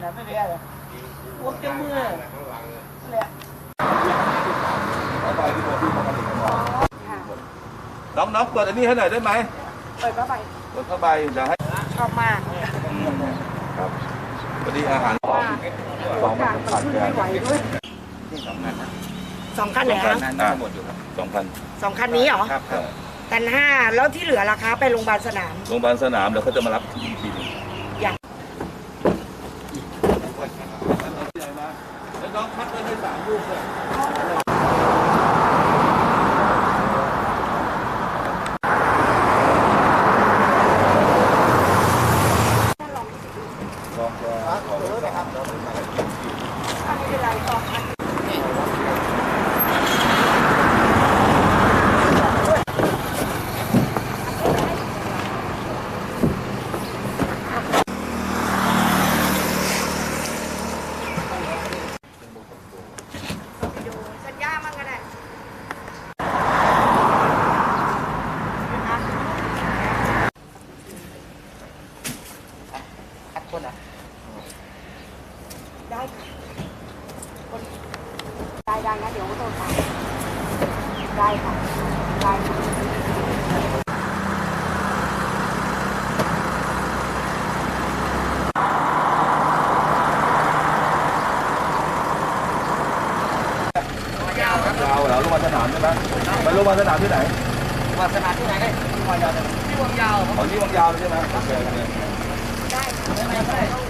ไหนไม่ได้เลยปวดจมูกแหละไปที่ตัวที่เขาผลิตมาน้องน้องเปิดอันนี้ให้หน่อยได้ไหมเปิดผ้าใบเปิดผ้าใบเดี๋ยวให้ชอบมากครับวันนี้อาหารของของมันขาดแคลนไม่ไหวด้วยสองคันไหนคะอ่าสองพันสองคันนี้เหรอครับคันห้าแล้วที่เหลือราคาไปโรงพยาบาลสนามโรงพยาบาลสนามเดี๋ยวเขาจะมารับอีกทีหนึง อย่าง แล้ว น้องพัดไว้ให้สามลูกเลยลองจะขอรถนะครับ ไม่เป็นไรสองคัน ดูสัญญามันก็ได้ คัดคนอะ ได้ค่ะคนได้ได้นะเดี๋ยวโทรตามได้ค่ะได้ค่ะยาวเหรอโรงพยาสนามใช่ไหมไปโรงพยาสนามที่ไหนวาสนาที่ไหนได้ที่วายาวที่วายาวที่วังยาวใช่ไหมโอเคโอเคได้